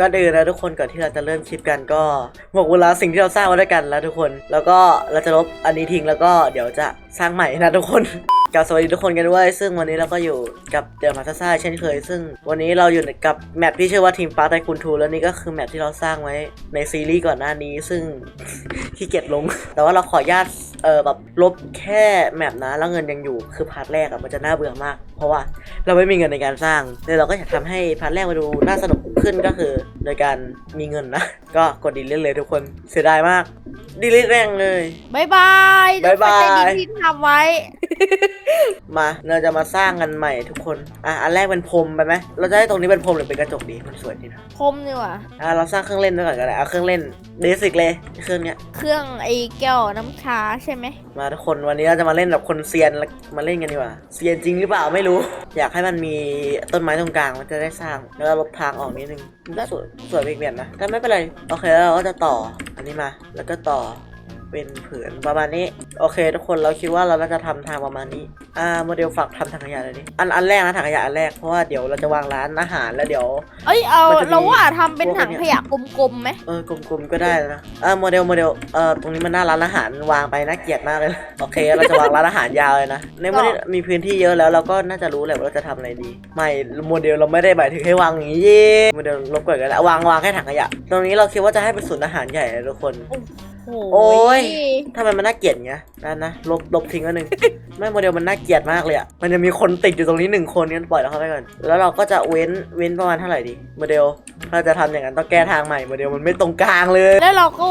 ก็เดินนะทุกคนก่อนที่เราจะเริ่มคลิปกันก็หมกเวลาสิ่งที่เราสร้างไว้ด้วยกันแล้วทุกคน แล้วก็เราจะลบอันนี้ทิ้งแล้วก็เดี๋ยวจะสร้างใหม่นะทุกคน กับสวัสดีทุกคนกันด้วย ซึ่งวันนี้เราก็อยู่กับเดลมาซ่าเช่นเคย ซึ่งวันนี้เราอยู่กับแมปที่ชื่อว่าทีมปาร์ตไทคุณทูแล้วนี่ก็คือแมปที่เราสร้างไว้ในซีรีส์ก่อนหน้านี้ ซึ่งขี้เกียจลง แต่ว่าเราขออนุญาตเออแบบลบแค่แมปนะแล้วเงินยังอยู่คือพาร์ทแรกอะมันจะน่าเบื่อมาก เพราะว่าเราไม่มีเงินในการสร้างเลยเราก็อยากทำให้พาร์ทแรกมาดูน่าสนุกขึ้นก็คือ โดยการมีเงินนะ ก็กดดีเล่นเลยทุกคนเสียดายมากดีลิทแรงเลยบายบายบ๊ายบายต้องไปที่ทำไว้ มาเราจะมาสร้างกันใหม่ทุกคน อะอันแรกเป็นพรมไปไหมเราจะให้ตรงนี้เป็นพรมหรือเป็นกระจกดีมันสวยดีนะคมดีกว่าอะเราสร้างเครื่องเล่นด้วยก่อนก็ได้เอาเครื่องเล่นเบสิกเลยเครื่องเนี้ยเครื่องไอ้แก้วน้ำชาใช่ไหมมาทุกคนวันนี้เราจะมาเล่นแบบคนเซียนมาเล่นกันดีกว่าเซียนจริงหรือเปล่าไม่รู้ อยากให้มันมีต้นไม้ตรงกลางมันจะได้สร้างแล้วก็ลบทางออกนิดนึงมันก็สวยสวยไปอีกแบบนะแต่ไม่เป็นไรโอเคแล้วเราก็จะต่ออันนี้มา แล้วก็ต่อ เป็นผืนประมาณนี้ โอเค ทุกคนเราคิดว่าเราน่าจะทำทางประมาณนี้ อ่าโมเดลฝากทำถังขยะเลยดิอันอันแรกนะถังขยะอันแรกเพราะว่าเดี๋ยวเราจะวางร้านอาหารแล้วเดี๋ยว เอ้ยเอามันจะมีเราว่าทำเป็นพวกถังเนี่ยขยะกลมๆไหมเออกลมๆก็ได้นะเออโมเดลโมเดลเออตรงนี้มันหน้าร้านอาหารวางไปน่าเกลียดมากเลยโอเค เราจะวางร้านอาหารยาวเลยนะในเมื่อมีพื้นที่เยอะแล้วเราก็น่าจะรู้แหละว่าเราจะทำอะไรดี ไม่โมเดลเราไม่ได้หมายถึงให้วางอย่างนี้เย่โมเดลลบก่อนกันแล้ววางวางแค่ถังขยะ ตรงนี้เราคิดว่าจะให้เป็นศูนย์อาหารใหญ่นะทุกคน โอ้โอ้ยยทำไมมันน่าเกลียดอย่างเงี้ยนั่นนะ ลบ ลบทิ้งอันหนึ่ง ไม่โมเดลมันน่าเกลียดมากเลยอะ มันจะมีคนติดอยู่ตรงนี้หนึ่งคนงั้นปล่อยเราเข้าไปก่อน แล้วเราก็จะเว้น เว้นประมาณเท่าไหร่ดี โมเดล ถ้าจะทำอย่างนั้นต้องแก้ทางใหม่ โมเดลมันไม่ตรงกลางเลย แล้วเราก็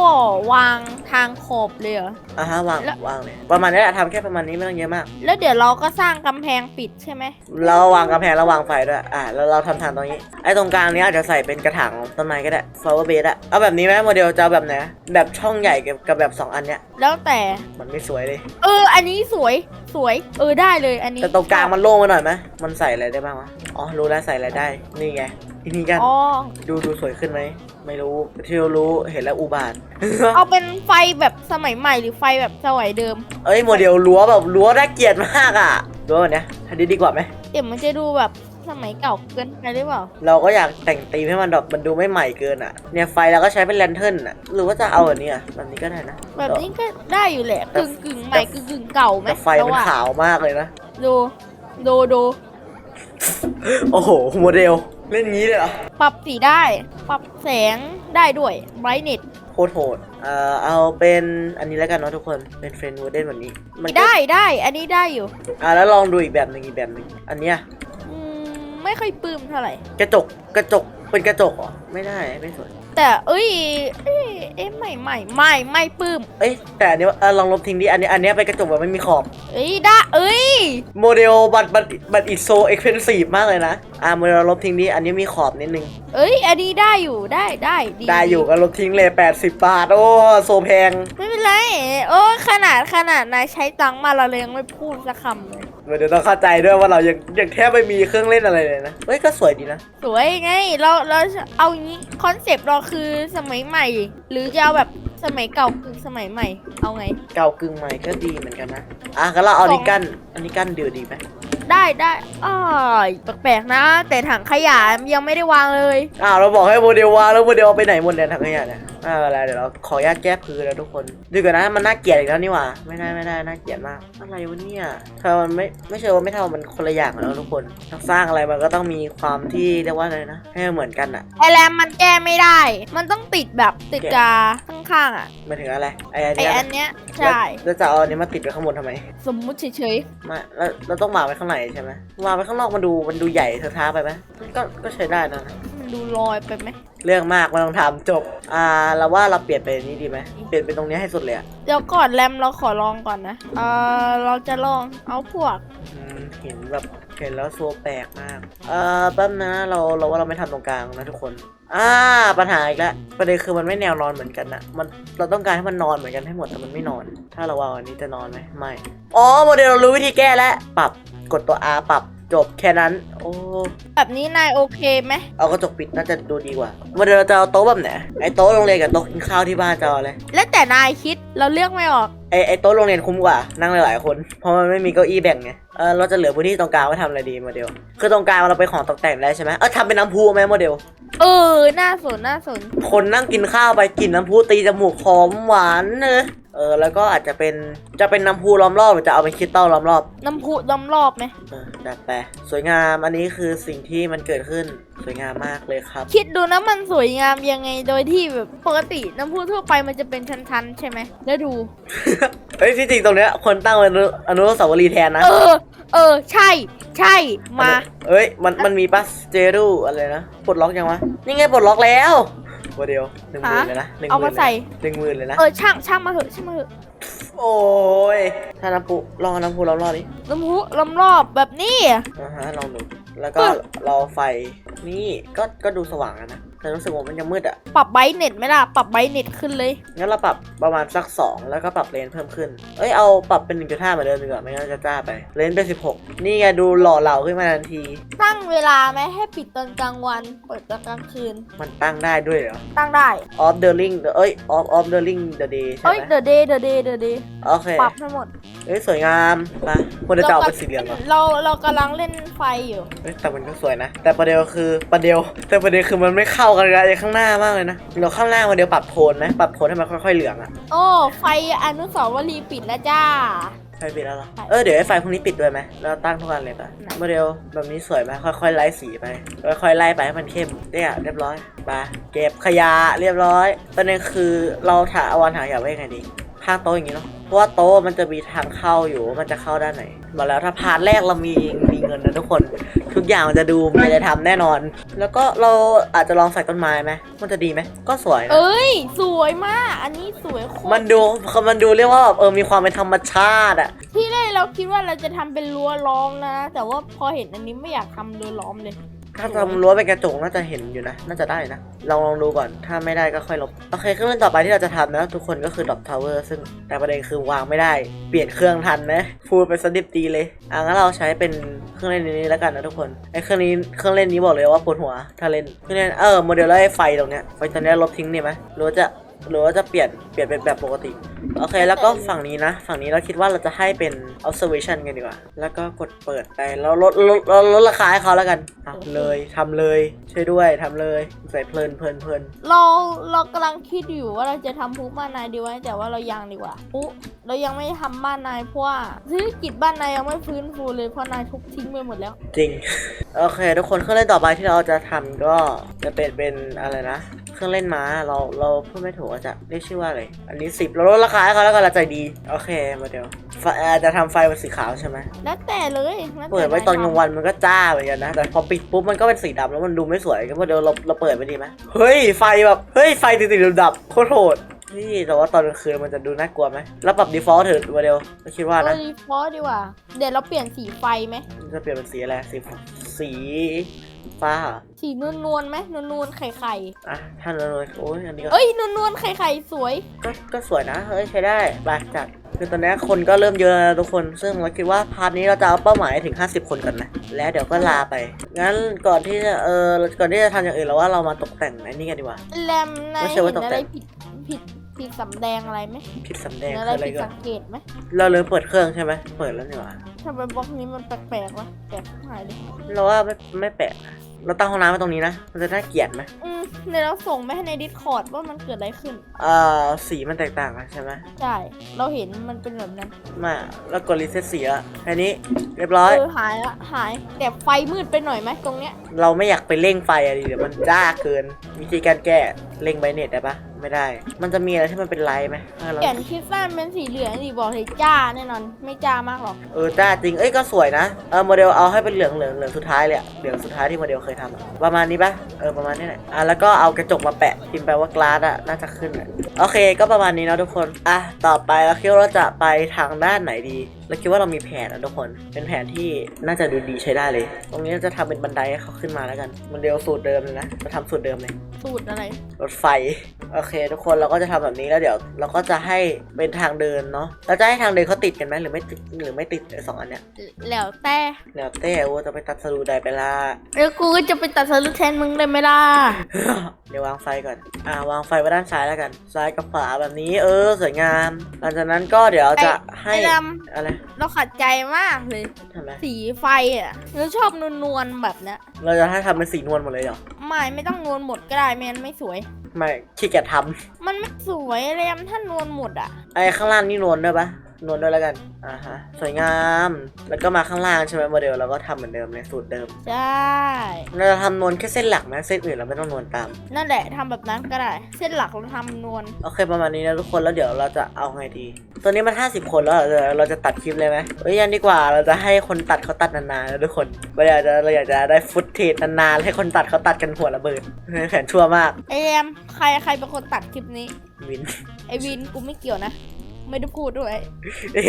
วางทางขอบเลยเหรออะฮะวางแล้ววางเลย ประมาณนี้แหละทำแค่ประมาณนี้ไม่ต้องเยอะมาก แล้วเดี๋ยวเราก็สร้างกำแพงปิดใช่ไหม เราวางกำแพงแล้ววางไฟด้วย อะแล้วเราทำทางตรงนี้ ไอ้ตรงกลางเนี้ยอาจจะใส่เป็นกระถางต้นไม้ก็ได้ flower bed อะเอาแบบนี้ไหมโมเดลจะเอาแบบไหนแบบช่องใหญ่กับกับแบบสองอันเนี้ยแล้วแต่ มันไม่สวยเลย เออ อันนี้สวยสวย เออได้เลยอันนี้แต่ตรงกลางมันโล่งมาหน่อยไหมมันใส่อะไรได้บ้างวะอ๋อรู้แล้วใส่อะไรได้นี่ไงทีนี้กันอ๋อดูดูสวยขึ้นไหมไม่รู้ที่เรารู้เห็นแล้วอุบาทเอาเป็นไฟแบบสมัยใหม่หรือไฟแบบสมัยเดิม เอ้ยโมเดลรั้วแบบรั้วน่าเกลียดมากอะรั้วแบบเนี้ยอันนี้ดีกว่าไหมเดี๋ยวมันจะดูแบบ สมัยเก่าเกินไปหรือเปล่า เราก็อยากแต่งตีมให้มันแบบมันดูไม่ใหม่เกินอะ เนี่ยไฟเราก็ใช้เป็นแลนเทิร์นอะ หรือว่าจะเอาแบบนี้อะแบบนี้ก็ได้นะแบบนี้ก็ได้อยู่แหละกึ่งกึ่งใหม่กึ่งกึ่งเก่าไหมแต่ไฟมันเราอะขาวมากเลยนะ ดูดูดูโอ้โห โมเดล เล่นงี้เลยเหรอ ปรับสีได้ ปรับแสงได้ด้วย brightness โคตรโหดเอ่อเอาเป็นอันนี้แล้วกันเนาะทุกคน เป็นเฟรนด์วอร์เดนแบบนี้ มันก็ได้ได้ อันนี้ได้อยู่ อะแล้วลองดูอีกแบบหนึ่งอีกแบบหนึ่งอันเนี้ยอืม ไม่ค่อยปลื้มเท่าไหร่ กระจกกระจกเป็นกระจกเหรอไม่ได้ไม่สวยแต่เอ้ยเอ้ยเอ๊ะไม่ไม่ไม่ไม่ปลื้มเอ้ยแต่อันนี้เออลองลบทิ้งดิอันนี้อันเนี้ยเป็นกระจกแบบไม่มีขอบ เอ้ยได้เอ้ยโมเดลบัตรบัตรบัตรอิโซเอ็กเพนซีฟมากเลยนะอ่าโมเดลลบทิ้งดิอันนี้มีขอบนิดนึงเอ้ยอันนี้ได้อยู่ได้ได้ดีได้อยู่ก็ลบทิ้งเลย80 บาท โอ้โซแพง ไม่เป็นไรโอ้ขนาดขนาดนายใช้ตังค์มาเราเลยยังไม่พูดสักคำเลย เดี๋ยวต้องเข้าใจด้วยว่าเรายังยังแทบไม่มีเครื่องเล่นอะไรเลยนะ เฮ้ยก็สวยดีนะ สวยไงเราเราเอางี้คอนเซปต์เราคือสมัยใหม่ หรือจะเอาแบบสมัยเก่ากึ่งสมัยใหม่ เอาไง เก่ากึ่งใหม่ก็ดีเหมือนกันนะ อะก็เราเอาอันนี้กั้นอันนี้กั้นเดือดีไหมได้ได้อ้ายแปลกๆนะ แต่ถังขยะยังไม่ได้วางเลย อ้าวเราบอกให้โมเดลวางแล้วโมเดลเอาไปไหนหมดเนี่ยทางขยะเนี่ยอ่าเวลาเดี๋ยวเราขออนุญาตแก้พื้นแล้วทุกคนดูก่อนนะมันน่าเกลียดอีกแล้วนี่หว่าไม่ได้ไม่ได้น่าเกลียดมากอะไรวะเนี่ยเธอมันไม่ไม่เชื่อว่าไม่เท่ามันคนละอย่างกันแล้วทุกคนถ้าสร้างอะไรมันก็ต้องมีความที่เรียกว่าอะไรนะให้มันเหมือนกันอะไอแรมมันแก้ไม่ได้ มันต้องติดแบบติดกาข้างๆอะหมายถึงอะไรไอ้อันไอเนี้ยอันเนี้ยใช่แล้วแล้วจะเอาอันนี้มาติดไว้ข้างบนทำไม สมมุติเฉยไมาแล้วเราต้องวางไว้ข้างในใช่ไหมวางไว้ข้างนอกมันดูมันดูใหญ่เธอท้าไปไหมก็ก็ใช้ได้นะๆมันดูลอยไปไหมเรื่องมากไม่ต้องทำจบ อ่าเราว่าเราเปลี่ยนไปนี้ดีไหมเปลี่ยนเป็นตรงนี้ให้สุดเลยอะเดี๋ยวก่อนแรมเราขอลองก่อนนะเออเราจะลองเอาพวก อืมเห็นแบบเห็นแล้วโซแปลกมาก เอ่อแป๊บนะเราเราว่าเราไม่ทำตรงกลางนะทุกคน อ่า ปัญหาอีกแล้วประเด็นคือมันไม่แนวนอนเหมือนกันนะมันเราต้องการให้มันนอนเหมือนกันให้หมดแต่มันไม่นอน ถ้าเราวางอันนี้จะนอนไหมไม่ อ๋อโมเดลเรารู้วิธีแก้แล้วปรับกดตัว R ปรับ จบแค่นั้น โอ้แบบนี้นายโอเคไหมเอากระจกปิดน่าจะดูดีกว่าโมเดลเราจะเอาโต๊ะแบบไหนไอ้โต๊ะโรงเรียนกับโต๊ะกินข้าวที่บ้านจะเอาอะไรแล้วแต่นายคิดเราเลือกไม่ออก ไอไอโต๊ะโรงเรียนคุ้มกว่านั่งหลายๆคนเพราะมันไม่มีเก้าอี้แบ่งไงเออเราจะเหลือพื้นที่ตรงกลางไว้ทำอะไรดีโมเดลคือตรงกลางเราเป็นของตกแต่งได้ใช่ไหมเออทำเป็นน้ำพุไหมโมเดลเออน่าสนน่าสนคนนั่งกินข้าวไปกลินน้ำพุตีจมูกหอมหวานเนอะเออแล้วก็อาจจะเป็นจะเป็นน้ำพุล้อมรอบหรือจะเอาเป็นคริสตัลล้อมรอบน้ำพุล้อมรอบไหมเออจัดไปสวยงามอันนี้คือสิ่งที่มันเกิดขึ้นสวยงามมากเลยครับ คิดดูนะมันสวยงามยังไงโดยที่แบบปกติน้ำพุทั่วไปมันจะเป็นชั้นๆ ใช่ไหมแล้วดูเอ้ยที่จริงตรงเนี้ยคนตั้งเป็นอนุสาวรีย์แทนนะเออ เออ ใช่ ใช่มา เอ้ยมันมันมีปัสเจรูอะไรนะปลดล็อกยังวะนี่ไงปลดล็อกแล้ว โมเดลหนึ่งหมื่นฮะเลยนะหนึ่งหเอามื่มานใส่ หนึ่งหมื่นเลยนะ เออช่างช่างมาเถอะช่างมาเถอะโอ้ย ถ้าน้ำพุลองเอาน้ำพุล้อมรอบดิน้ำพุล้อมรอบแบบนี้ อ่าฮะลองดู แล้วก็รอไฟ นี่ ก็ ก็ดูสว่างอะนะ แต่รู้สึกว่ามันยังมืดอะปรับไบรท์เน็ตไหมล่ะ ปรับไบรท์เน็ตขึ้นเลย งั้นเราปรับประมาณสัก 2 แล้วก็ปรับเลนส์เพิ่มขึ้น เอ้ยเอาปรับเป็น 1.5เหมือนเดิมดีกว่าไม่งั้นจะจ้าไป เลนส์เป็น 16 นี่ไงดูหล่อเหลาขึ้นมาทันที ตั้งเวลาไหมให้ปิดตอนกลางวัน เปิดตอนกลางคืน มันตั้งได้ด้วยเหรอ ตั้งได้ off the ring เอ้ย off off the ring the day ใช่เอ้ย ไหม the day the day the day โอเค ปรับให้หมดเอ้ยสวยงามไปควรจะเจาะเป็นสีเหลืองเหรอ เราเรากำลังเล่นไฟอยู่ เอ้ยแต่มันก็สวยนะ แต่ประเด็นคือประเด็นแต่ประเด็นคือมันไม่เข้ากันเลยไอ้ข้างหน้ามากเลยนะเราข้างหน้ามาเดียวปรับโทนไหมปรับโทนให้มันค่อยๆเหลืองอะโอ้ไฟอนุสาวรีย์ปิดแล้วจ้า ไฟปิดแล้วเหรอใช่เออเดี๋ยวไอ้ไฟพวกนี้ปิดด้วยไหมแล้วตั้งทุกอันเลยปะไหนโมเดลแบบนี้สวยไหมค่อยๆไล่สีไปค่อยๆไล่ไปให้มันเข้มเนี่ยเรียบร้อยไปเก็บขยะเรียบร้อยประเด็นคือเราถาเอาวันหาอยากไว้ยังไงดี ข้างโต๊ะอย่างนี้เนาะเพราะว่าโต๊ะมันจะมีทางเข้าอยู่ว่ามันจะเข้าด้านไหนบอกแล้วถ้าพาร์ทแรกเรามีมีเงินนะทุกคน ทุกอย่างมันจะดูมันจะทำแน่นอน แล้วก็เราอาจจะลองใส่ต้นไม้ไหมมันจะดีไหมก็สวยนะเอ้ย สวยมาก อันนี้สวยโคตรมันดูมันดูเรียกว่าแบบเออมีความเป็นธรรมชาติอะที่แรกเราคิดว่าเราจะทำเป็นรั้วล้อมนะ แต่ว่าพอเห็นอันนี้ไม่อยากทำรั้วล้อมเลย ถ้าทำรั้วเป็นกระจกน่าจะเห็นอยู่นะ น่าจะได้นะ ลองลองดูก่อน ถ้าไม่ได้ก็ค่อยลบ โอเค เครื่องเล่นต่อไปที่เราจะทำนะทุกคนก็คือดรอ Tower ซึ่งแต่ประเด็นคือวางไม่ได้ เปลี่ยนเครื่องทันนะฟูลเป็นสดิบตีเลย อะงั้นเราใช้เป็นเครื่องเล่นนี้แล้วกันนะทุกคน ไอ้เครื่องนี้ เครื่องเล่นนี้บอกเลยว่าปวดหัว ถ้าเล่น เครื่องเล่น เออ โมเดลแล้วไอ้ไฟตรงเนี้ย ไฟตรงเนี้ยลบทิ้งเนี่ยไหมหรือว่าจะ หรือว่าจะเปลี่ยนเปลี่ยนเป็นแบบปกติ โอเค แล้วก็ฝั่งนี้นะ ฝั่งนี้เราคิดว่าเราจะให้เป็น observation กันดีกว่า แล้วก็กดเปิดไปแล้วลดลดลดลดราคาให้เขาแล้วกันอะเลยทำเลย ช่วยด้วยทำเลยใส่เพลินเพลินเพลินเราเรากำลังคิดอยู่ว่าเราจะทำพุบ้านนายดีไว้แต่ว่าเรายังดีกว่าปุ๊เรายังไม่ทำบ้านนายเพราะว่าธุรกิจบ้านนายยังไม่ฟื้นฟูเลยเพราะนายทุบทิ้งไปหมดแล้ว จริง โอเค ทุกคนเครื่องเล่นต่อไปที่เราจะทำก็จะเป็นเป็นอะไรนะ เครื่องเล่นม้าเราเราพูดไม่ถูกว่าจะเรียกชื่อว่าอะไร อันนี้สิบเราลดราคาให้เขาแล้วกันเราใจดี โอเคมาเดี๋ยวไฟเอ่อจะทำไฟเป็นสีขาวใช่ไหม แล้วแต่เลยแล้วแต่เปิดไว้ตอนกลางยทวันมันก็จ้าเหมือนกันนะ แต่พอปิดปุ๊บมันก็เป็นสีดำแล้วมันดูไม่สวยก็เดี๋ยวเราเราเปิดไปดีไหมเฮ้ยไฟแบบเฮ้ยไฟติดติดๆดับๆโคตรโหดนี่แต่ว่าตอนกลางคืนมันจะดูน่ากลัวไหมแล้วปรับ default เถอะมาเดี๋ยวเราคิดว่าำเอนะอดีฟอลต์ดีกว่า เดี๋ยวเราเปลี่ยนสีไฟไหมมันจะเปลี่ยนเป็นสีอะไร สี สี ฟ้าเหรอสีนวลนวลๆไหมนวลนวลๆไข่ไข่อะท่านเลยโอ้ยอันนี้ก็เอ้ยนวลนวลๆไข่ไข่สวย ก็ก็สวยนะเฮ้ยใช้ได้ไปจัดคือตอนนี้คนก็เริ่มเยอะแล้วทุกคน ซึ่งเราคิดว่าพาร์ทนี้เราจะเอาเป้าหมายถึง 50 คนก่อนนะ แล้วเดี๋ยวก็ลาไป งั้นก่อนที่จะเออก่อนที่จะทำอย่างอื่นเราว่าเรามาตกแต่งไอ้นี่กันดีกว่า แรมนายไม่ใช่เห็ว่านตกอะแต่ไรง ผิดผิดผิดสำแดงอะไรไหมผิดสำแดเห็งนคืออะไรอะไรผิดก็สังเกตไหมเราเลยเปิดเครื่องใช่ไหมเปิดแล้วนี่หว่า ทำไมบล็อกนี้มันแปลกๆวะแปลกหายเลยเราว่าไม่ไม่แปลกนะเราตั้งห้องน้ำไว้ตรงนี้นะ มันจะน่าเกลียดไหมอืมเดี๋ยวเราส่งไปให้ในดิสคอร์ดว่ามันเกิดอะไรขึ้น เอ่อ สีมันแตกต่างกันใช่ไหมใช่ เราเห็นมันเป็นแบบนั้น มาแล้วกดรีเซ็ตสีละแค่นี้เรียบร้อย เออหายละหาย แต่ไฟมืดไปหน่อยไหมตรงเนี้ย เราไม่อยากไปเร่งไฟอะดิเดี๋ยวมันจ้าเกิน วิธีการแก้เร่งไบเน็ตได้ปะ ไม่ได้ มันจะมีอะไรที่มันเป็นไลท์ไหมถ้าเราเปลี่ยนคริสตัลเป็นสีเหลืองดิบอกเลยจ้าแน่นอน ไม่จ้ามากหรอก เออจ้าจริง เอ้ยก็สวยนะ เออโมเดลเอาให้เป็นเหลืองเหลืองเหลืองสุดท้ายเลยอะเหลืองสุดท้ายที่โมเดลเคยทำอะประมาณนี้ปะเออประมาณนี้แหละ อะแล้วก็เอากระจกมาแปะพิมพ์ไปว่ากลาสอะน่าจะขึ้นอะโอเค ก็ประมาณนี้เนาะทุกคน อะต่อไปเราคิดว่าเราจะไปทางด้านไหนดี เราคิดว่าเรามีแผนนะทุกคน เป็นแผนที่น่าจะดูดีใช้ได้เลย ตรงนี้เราจะทำเป็นบันไดให้เขาขึ้นมาแล้วกันโมเดลสูตรเดิมเลยนะจะทำสูตรเดิมเลย สูตรอะไร รถไฟ โอเคเคทุกคนเราก็จะทำแบบนี้แล้วเดี๋ยว เราก็จะให้เป็นทางเดินเนาะเราจะให้ทางเดินเขาติดกันไหมหรือไม่ติดหรือไม่ติดไอ้สองอันเนี้ยแล้วแต่เดี๋ยวเต้โอจะไปตัดสรูใดไปละแล้วกูก็จะไปตัดสรุปแทนมึงเลยไหมล่ะ เดี๋ยววางไฟก่อน อ่าวางไฟไว้ด้านซ้ายแล้วกัน ซ้ายกับขวาแบบนี้ เออสวยงาม หลังจากนั้นก็เดี๋ยวจะให้ไอ้ดอะไรำเราขัดใจมากเลย ทำไมสีไฟอะเราชอบนวลๆแบบเนี้ยเราจะให้ทำเป็นสีนวลหมดเลยเหรอ ไม่ไม่ต้องนวลหมดก็ได้ไม่งั้นไม่สวย ไม่ขี้เกียจทมันไม่สวยเลยอะถ้านวลหมดอะำไอ้ข้างล่างนี่นวลด้วยปะ นวลด้วยแล้วกัน อ่าฮะ สวยงาม แล้วก็มาข้างล่างใช่ไหมโมเดลเราก็ทำเหมือนเดิมเลยสูตรเดิม ใช่ เราจะทำนวลแค่เส้นหลักนะ เส้นอื่นเราไม่ต้องนวลตาม นั่นแหละทำแบบนั้นก็ได้ เส้นหลักเราทำนวล โอเคประมาณนี้นะทุกคน แล้วเดี๋ยวเราจะเอาไงดี ตอนนี้มัน 50 คนแล้วเหรอเดี๋ยวเราจะตัดคลิปเลยไหมเอ้ยยันดีกว่า เราจะให้คนตัดเขาตัดนานๆนะทุกคนเราอยากจะเราอยากจะได้ฟุตเทจนานๆให้คนตัดเขาตัดกันหัวระเบิดแขนชั่วมากไอแรมใครใครเป็นคนตัดคลิปนี้ วิน ไอวินกูไม่เกี่ยวนะ ไม่ได้พูดด้วย เอ๊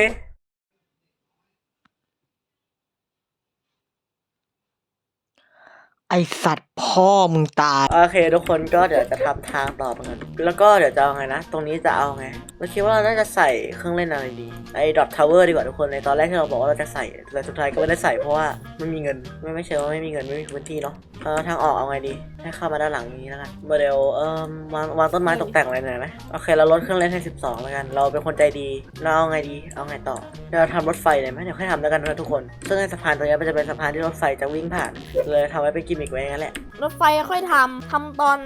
ะ ไอสัตว์พ่อมึงตาย โอเค ทุกคนก็เดี๋ยวจะทำทางต่อไปกันแล้วก็เดี๋ยวจะเอาไงนะ ตรงนี้จะเอาไงเราคิดว่าเราน่าจะใส่เครื่องเล่นอะไรดีไอ้ดอททาวเวอร์ดีกว่าทุกคนในตอนแรกที่เราบอกว่าเราจะใส่แต่สุดท้ายก็ไม่ได้ใส่เพราะว่าไม่มีเงินไม่ไม่ใช่ว่าไม่มีเงินไม่มีพื้นที่เนาะเออทางออกเอาไงดี ให้เข้ามาด้านหลังอย่างนี้แล้วกันโมเดลเอ่อวางวางต้นไม้ตกแต่งอะไรหน่อยไหมโอเคเราลดเครื่องเล่นให้ 12 แล้วกัน เราเป็นคนใจดีเราเอาไงดี เอาไงต่อเดี๋ยวเราทำรถไฟเลยไหมเดี๋ยวค่อยทำแล้วกันนะทุกคน ซึ่งไอ้สะพานตรงนี้มันจะเป็นสะพานที่รถไฟจะวิ่งผ่านเลยทำไว้เป็นกิมมิกไว้อย่างนั้นแหละ รถไฟค่อยทำทำตอน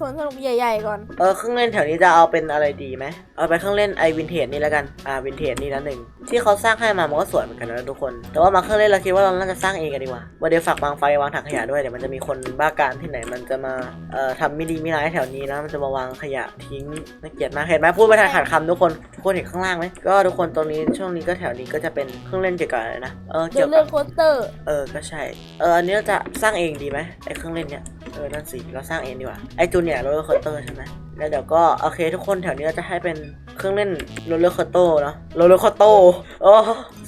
สวนสนุกใหญ่ๆก่อน เออเครื่องเล่นแถวนี้จะเอาเป็นอะไรดีไหมเอาไปเครื่องเล่นไอวินเทจนี่แล้วกันอ่าวินเทจนี่ละหนึ่งที่เขาสร้างให้มามันก็สวยเหมือนกันนะทุกคน แต่ว่ามาเครื่องเล่นเราคิดว่าเราน่าจะสร้างเองกันดีกว่าวันเดียวฝากวางไฟวางถังขยะด้วยเดี๋ยวมันจะมีคนบ้าการที่ไหนมันจะมาเอ่อทำไม่ดีไม่ร้ายแถวนี้นะมันจะมาวางขยะทิ้งน่าเกลียดมากเห็นไหมพูดไม่ทันขาดคำทุกคนทุกคนเห็นข้างล่างไหมก็ทุกคนตรงนี้ช่วงนี้ก็แถวนี้ก็จะเป็นเครื่องเล่นเกี่ยวกับอะไรนะเออเดิเกี่ยนวเรื่กัอบงโคสเตอร์ เออก็ใช่เอออันนี้เราจะสร้างเองดีไหมไอ้เครื่องเล่นเนี้ย เออ นั่นสิ เราสร้างเองดีกว่า ไอจูเนียร์โรลเลอร์คอสเตอร์ใช่ไหมแล้วเดี๋ยวก็ โอเคทุกคนแถวนี้เราจะให้เป็นเครื่องเล่นโรลเลอร์คอสเตอร์เนาะโรลเลอร์คอสเตอร์โอ้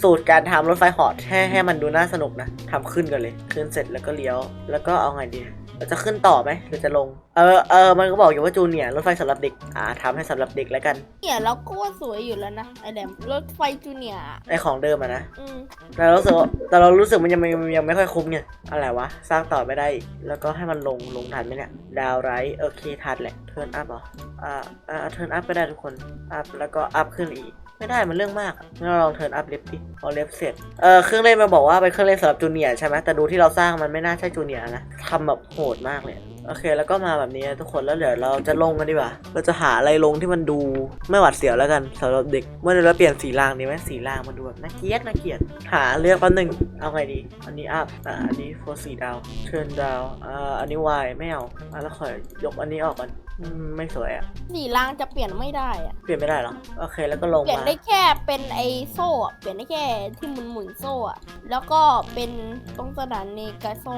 สูตรการทำรถไฟเหอดให้ให้มันดูน่าสนุกนะทำขึ้นกันเลย ขึ้นเสร็จแล้วก็เลี้ยว แล้วก็เอาไงดีเราจะขึ้นต่อไหมหรือจะลง เออเออมันก็บอกอยู่ว่าจูเนียร์รถไฟสำหรับเด็ก อ่าทำให้สำหรับเด็กแล้วกัน เนี่ยเราก็ว่าสวยอยู่แล้วนะไอแดมรถไฟจูเนียร์ไอของเดิมอะนะ อืมแต่เรารู้สึกว่าแต่เรารู้สึกมันยังไม่ยังไม่ค่อยคุ้มไงอะไรวะ สร้างต่อไม่ได้อีกแล้วก็ให้มันลงลงทันไหมเนี่ย ดาวไรโอเคทันแหละ เทิร์นอัพเหรอ อ่า อ่า เทิร์นอัพก็ได้ทุกคน อัพแล้วก็อัพขึ้นอีก ไม่ได้มันเรื่องมากงั้นเราลองเทิร์นอัพเล็บดิพอเล็บเสร็จเออเครื่องเล่นมาบอกว่าเป็นเครื่องเล่นสำหรับจูเนียร์ใช่ไหมแต่ดูที่เราสร้างมันไม่น่าใช่จูเนียร์นะทำแบบโหดมากเลย โอเคแล้วก็มาแบบนี้นะทุกคนแล้วเดี๋ยวเราจะลงกันดีกว่าเราจะหาอะไรลงที่มันดูไม่หวาดเสียวแล้วกันสำหรับเด็กเมื่อเราเปลี่ยนสีรางดีไหมสีรางมันดูแบบน่าเกลียดน่าเกลียดหาเลือกแป๊บนึงเอาไงดี อันนี้อัพอ่าอันนี้โฟร์สีดาวเทิร์นดาวอ่าอันนี้วายไม่เอาอะแล้วขอยกอันนี้ออกก่อนอืมไม่สวยอะสีรางจะเปลี่ยนไม่ได้อะเปลี่ยนไม่ได้หรอโอเคแล้วก็ลงเปลี่ยนมาได้แค่เป็นไอโซ่อะเปลี่ยนได้แค่ที่หมุนหมุนๆโซ่อะแล้วก็เป็นตรงสถานีกระโซ่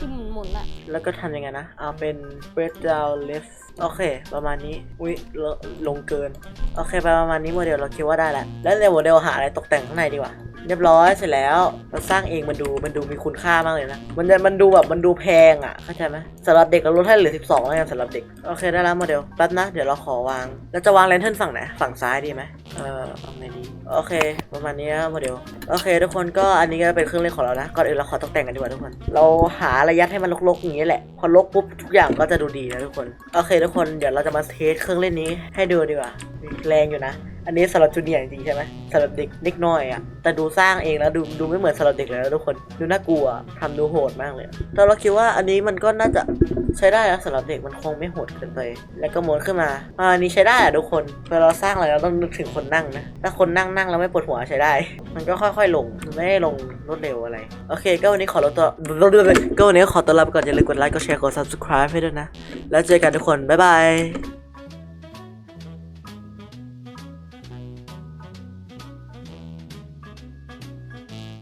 ที่หมุนหมุนอะแล้วก็ทำยังไงนะ เอาเป็น break down left โอเค ประมาณนี้ อุ้ยลลงเกิน โอเคไปประมาณนี้โมเดลเราคิดว่าได้แล้ว แล้วเดี๋ยวโมเดลหาอะไรตกแต่งข้างในดีกว่า เรียบร้อยเสร็จแล้วเราสร้างเองมันดูมันดูมีคุณค่ามากเลยนะ มันจะมันดูแบบมันดูแพงอะ เข้าใจไหมสำหรับเด็กเราลดให้เหลือ 12แล้วกันสำหรับเด็ก โอเคได้แล้วโมเดล แป๊บนะ เดี๋ยวเราขอวาง แล้วจะวางแลนเทิร์นฝั่งไหน ฝั่งซ้ายดีไหมเออเอาไงดีโอเค ประมาณนี้นะโมเดลโอเค ทุกคนก็อันนี้ก็เป็นเครื่องเล่นของเรานะก่อนอื่นเราขอตกแต่งกันดีกว่าทุกคน เราหาระยะให้มันรกๆอย่างนี้แหละ พอรกปุ๊บทุกอย่างก็จะดูดีนะทุกคนโอเค ทุกคนเดี๋ยวเราจะมาเทสเครื่องเล่นนี้ให้ดูดีกว่าแรงอยู่นะ อันนี้สำหรับจูเนียร์จริงใช่ไหมสำหรับเด็กเด็กน้อยอะ่ะแต่ดูสร้างเองแล้วดูดูไม่เหมือนสำหรับเด็กเลยนะทุกคนดูน่ากลัวทำดูโหดมากเลยแต่เราคิดว่าอันนี้มันก็น่าจะ ใช้ได้นะสำหรับเด็กมันคงไม่โหดเกินไป แล้วก็ม้วนขึ้นมาอ่าอันนี้ใช้ได้อะทุกคนเวลาเราสร้างอะไรเราต้องนึกถึงคนนั่งนะถ้าคนนั่งนั่งแล้วไม่ปวดหัวใช้ได้ มันก็ค่อย ๆ ลงไม่ได้ลงรวดเร็วอะไร โอเค ก็วันนี้ขอตัวก็วันนี้ขอตัวลาไปก่อนอย่าลืมกดไลค์กดแชร์กด subscribe ให้ด้วยนะ แล้วเจอกันทุกคนบ๊ายบาย